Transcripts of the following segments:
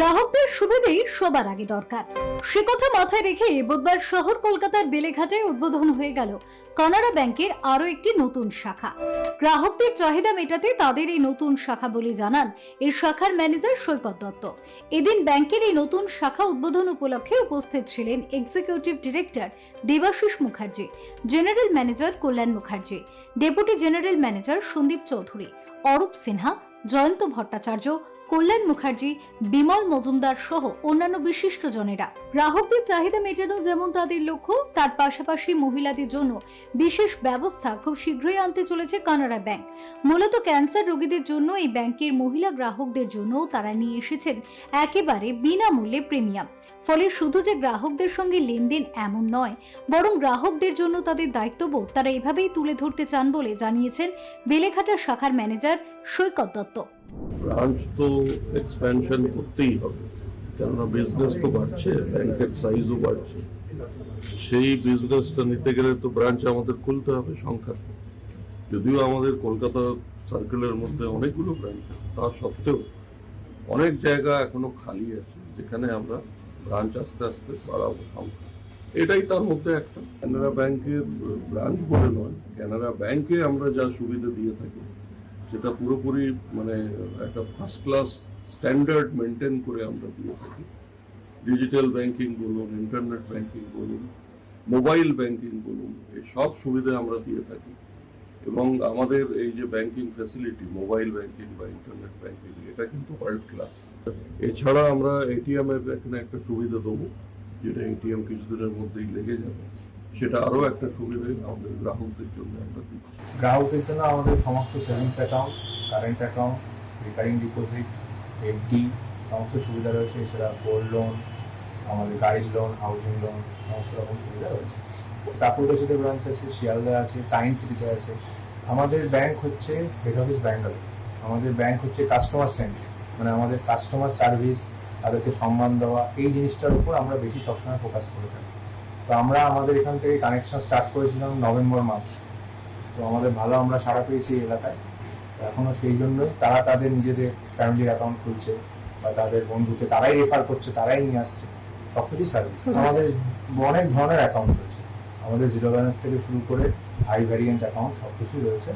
গ্রাহকদের সুবিধেই সবার আগে দরকার। সে কথা মাথায় রেখে বুধবার শহর কলকাতার বেলেঘাটে উদ্বোধন হয়ে গেল কানাড়া ব্যাংকের আরও একটি নতুন শাখা। গ্রাহকদের চাহিদা মেটাতে তাদের এই নতুন শাখা বলে জানান এর শাখার ম্যানেজার সৈকত দত্ত। এদিন ব্যাংকের এই নতুন শাখা উদ্বোধন উপলক্ষে উপস্থিত ছিলেন executive director Debashis Mukherjee, general manager Kalyan Mukherjee, deputy general manager Sandeep Chowdhury, Arup Sinha, Jayanta Bhattacharya, Kalyan Mukherjee, Bimal Majumdar সহ অন্যান্য বিশিষ্টজনেরা গ্রাহকদের চাহিদা মেটানো যেমন তাদের লক্ষ্য, তার পাশাপাশি মহিলাদের জন্য বিশেষ ব্যবস্থা খুব শীঘ্রই আনতে চলেছে কানাড়া ব্যাংক। মূলত ক্যান্সার রোগীদের জন্য এই ব্যাংকের মহিলা গ্রাহকদের জন্য তারা নিয়ে এসেছেন একেবারে বিনামূল্যে প্রিমিয়াম। ফলে শুধু যে গ্রাহকদের সঙ্গে লেনদেন এমন নয়, বরং গ্রাহকদের জন্য তাদের দায়িত্ববোধ তারা এভাবেই তুলে ধরতে চান বলে জানিয়েছেন বেলেঘাটা শাখার ম্যানেজার সৈকত দত্ত। করতেই হবে। কেননা বিজনেস তো বাড়ছে ব্যাংকের সাইজও বাড়ছে। সেই বিজনেসটা নিতে গেলে তো ব্রাঞ্চ আমাদের খুলতে হবে সংখ্যা। যদিও আমাদের কলকাতা সার্কেলের মধ্যে অনেকগুলো ব্রাঞ্চ আছে, তা সত্ত্বেও অনেক জায়গা এখনও খালি আছে, যেখানে আমরা ব্রাঞ্চ আস্তে আস্তে বাড়াবো সংখ্যা। এটাই তার মধ্যে একটা। ক্যানারা ব্যাংকের ব্রাঞ্চ বলে নয় ক্যানারা ব্যাংকে আমরা যা সুবিধা দিয়ে থাকি সেটা পুরোপুরি মানে একটা ফার্স্ট ক্লাস স্ট্যান্ডার্ড মেনটেন করে আমরা দিয়ে থাকি। ডিজিটাল ব্যাংকিং বলুন ইন্টারনেট ব্যাংকিং বলুন মোবাইল ব্যাংকিং বলুন, এই সব সুবিধা আমরা দিয়ে থাকি। এবং আমাদের এই যে ব্যাংকিং ফ্যাসিলিটি মোবাইল ব্যাংকিং বা ইন্টারনেট ব্যাংকিং এটা কিন্তু ওয়ার্ল্ড ক্লাস এছাড়া আমরা এটিএম এর এখানে একটা সুবিধা দেবো, যেটা এটিএম কিছুদিনের মধ্যেই লেগে যাবে। সেটা আরও একটা সুবিধা আমাদের গ্রাহকদের জন্য আমরা দিচ্ছি। গ্রাহকের জন্য আমাদের সমস্ত savings account current account recurring deposit FD সমস্ত সুবিধা রয়েছে এছাড়া গোল্ড লোন আমাদের গাড়ির লোন হাউসিং লোন সমস্ত রকম সুবিধা রয়েছে। কাকুরগাছিতে ব্রাঞ্চ আছে, শিয়ালদা আছে সায়েন্স সিটিতে আছে। আমাদের ব্যাংক হচ্ছে হেড অফিস ব্যাঙ্গালোর আমাদের ব্যাংক হচ্ছে কাস্টমার সেন্টার মানে আমাদের কাস্টমার সার্ভিস তাদেরকে সম্মান দেওয়া, এই জিনিসটার উপর আমরা বেশি সবসময় ফোকাস করে থাকি। তো আমরা আমাদের এখান থেকে কানেকশন স্টার্ট করেছিলাম নভেম্বর মাসে। তো আমাদের ভালো আমরা সাড়া পেয়েছি এই এলাকায়। তো এখনও সেই জন্যই তারা তাদের নিজেদের ফ্যামিলি অ্যাকাউন্ট খুলছে বা তাদের বন্ধুকে তারাই রেফার করছে তারাই নিয়ে আসছে। সব কিছুই সার্ভিস আমাদের অনেক ধরনের অ্যাকাউন্ট রয়েছে। আমাদের জিরো ব্যালেন্স থেকে শুরু করে হাই ভ্যারিয়েন্ট অ্যাকাউন্ট সব কিছুই রয়েছে।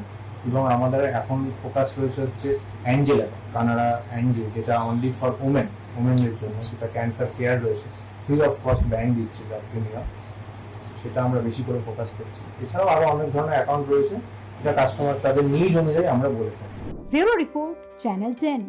এবং আমাদের এখন ফোকাস রয়েছে হচ্ছে অ্যাঞ্জেল অ্যাকাউন্ট কানাডা অ্যাঞ্জেল যেটা অনলি ফর ওমেন ওমেনদের জন্য সেটা ক্যান্সার কেয়ার রয়েছে। ফ্রি অফ কস্ট ব্যাংক দিচ্ছে যার প্রিমিয়াম সেটা আমরা বেশি করে ফোকাস করছি। এছাড়াও আরও অনেক ধরনের অ্যাকাউন্ট রয়েছে, যা কাস্টমার তাদের নিড অনুযায়ী আমরা বলে থাকি। Report, channel ten.